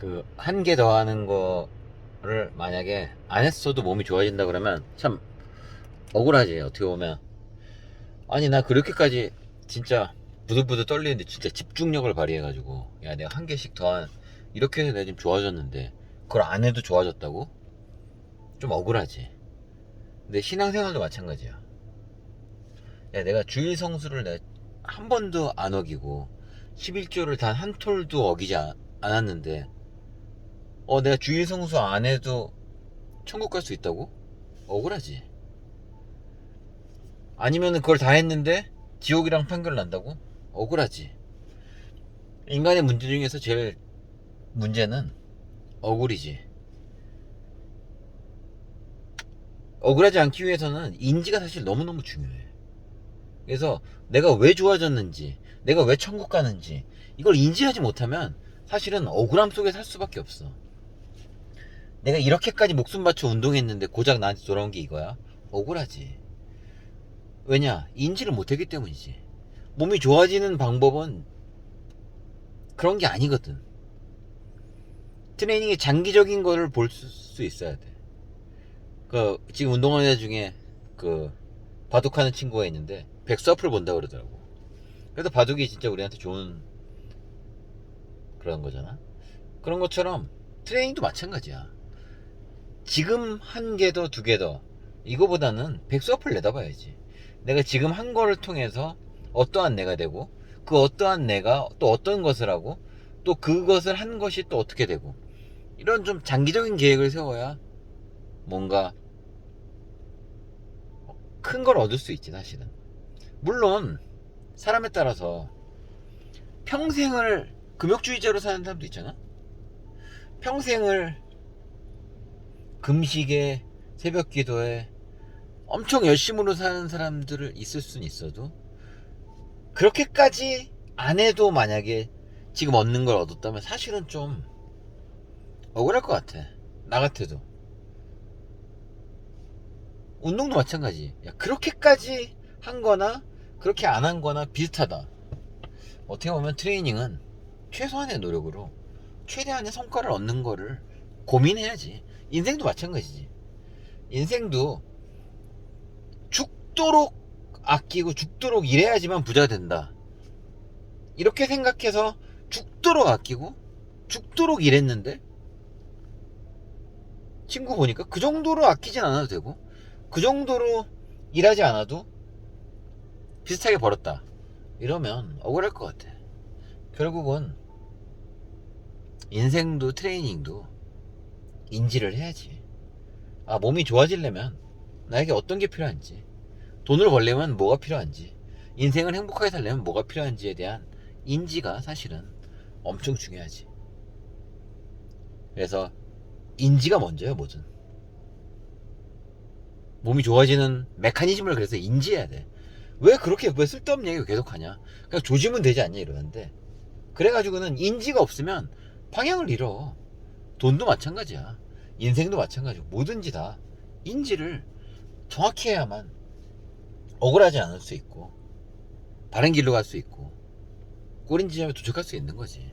그 한 개 더 하는 거를 만약에 안 했어도 몸이 좋아진다 그러면 참 억울하지 어떻게 보면. 아니 나 그렇게까지 진짜 부들부들 떨리는데 진짜 집중력을 발휘해가지고 야 내가 한 개씩 더 한 이렇게 해서 내가 지금 좋아졌는데 그걸 안 해도 좋아졌다고? 좀 억울하지. 근데 신앙생활도 마찬가지야. 야 내가 주일 성수를 내가 한 번도 안 어기고 11조를 단 한 톨도 어기지 않- 않았는데 어 내가 주일 성수 안 해도 천국 갈 수 있다고? 억울하지. 아니면은 그걸 다 했는데 지옥이랑 판결 난다고? 억울하지. 인간의 문제 중에서 제일 문제는 억울이지. 억울하지 않기 위해서는 인지가 사실 너무너무 중요해. 그래서 내가 왜 좋아졌는지 내가 왜 천국 가는지 이걸 인지하지 못하면 사실은 억울함 속에 살 수밖에 없어 내가 이렇게까지 목숨 바쳐 운동했는데 고작 나한테 돌아온 게 이거야? 억울하지 왜냐 인지를 못했기 때문이지 몸이 좋아지는 방법은 그런 게 아니거든 트레이닝의 장기적인 거를 볼 수 있어야 돼. 그 지금 운동하는 애 중에 그 바둑하는 친구가 있는데 백서프를 본다 그러더라고. 그래서 바둑이 진짜 우리한테 좋은 그런 거잖아. 그런 것처럼 트레이닝도 마찬가지야. 지금 한 개 더, 두 개 더. 이거보다는 백서프를 내다봐야지. 내가 지금 한 거를 통해서 어떠한 내가 되고, 그 어떠한 내가 또 어떤 것을 하고, 또 그것을 한 것이 또 어떻게 되고, 이런 좀 장기적인 계획을 세워야 뭔가 큰 걸 얻을 수 있지, 사실은. 물론, 사람에 따라서 평생을 금욕주의자로 사는 사람도 있잖아? 평생을 금식에 새벽 기도에 엄청 열심으로 사는 사람들을 있을 수는 있어도 그렇게까지 안 해도 만약에 지금 얻는 걸 얻었다면 사실은 좀 억울할 것 같아. 나 같아도. 운동도 마찬가지. 야, 그렇게까지 한 거나, 그렇게 안 한 거나 비슷하다. 어떻게 보면 트레이닝은 최소한의 노력으로 최대한의 성과를 얻는 거를 고민해야지. 인생도 마찬가지지. 인생도 죽도록 아끼고 죽도록 일해야지만 부자가 된다. 이렇게 생각해서 죽도록 아끼고 죽도록 일했는데 친구 보니까 그 정도로 아끼진 않아도 되고 그 정도로 일하지 않아도 비슷하게 벌었다 이러면 억울할 것 같아 결국은 인생도 트레이닝도 인지를 해야지. 아 몸이 좋아지려면 나에게 어떤 게 필요한지 돈을 벌려면 뭐가 필요한지 인생을 행복하게 살려면 뭐가 필요한지에 대한 인지가 사실은 엄청 중요하지. 그래서 인지가 먼저예요 뭐든. 몸이 좋아지는 메커니즘을 그래서 인지해야 돼 왜 그렇게 왜 쓸데없는 얘기 계속 하냐? 그냥 조지면 되지 않냐 이러는데. 그래가지고는 인지가 없으면 방향을 잃어 돈도 마찬가지야. 인생도 마찬가지고 뭐든지 다 인지를 정확히 해야만 억울하지 않을 수 있고 바른 길로 갈 수 있고 꼬린 지점에 도착할 수 있는 거지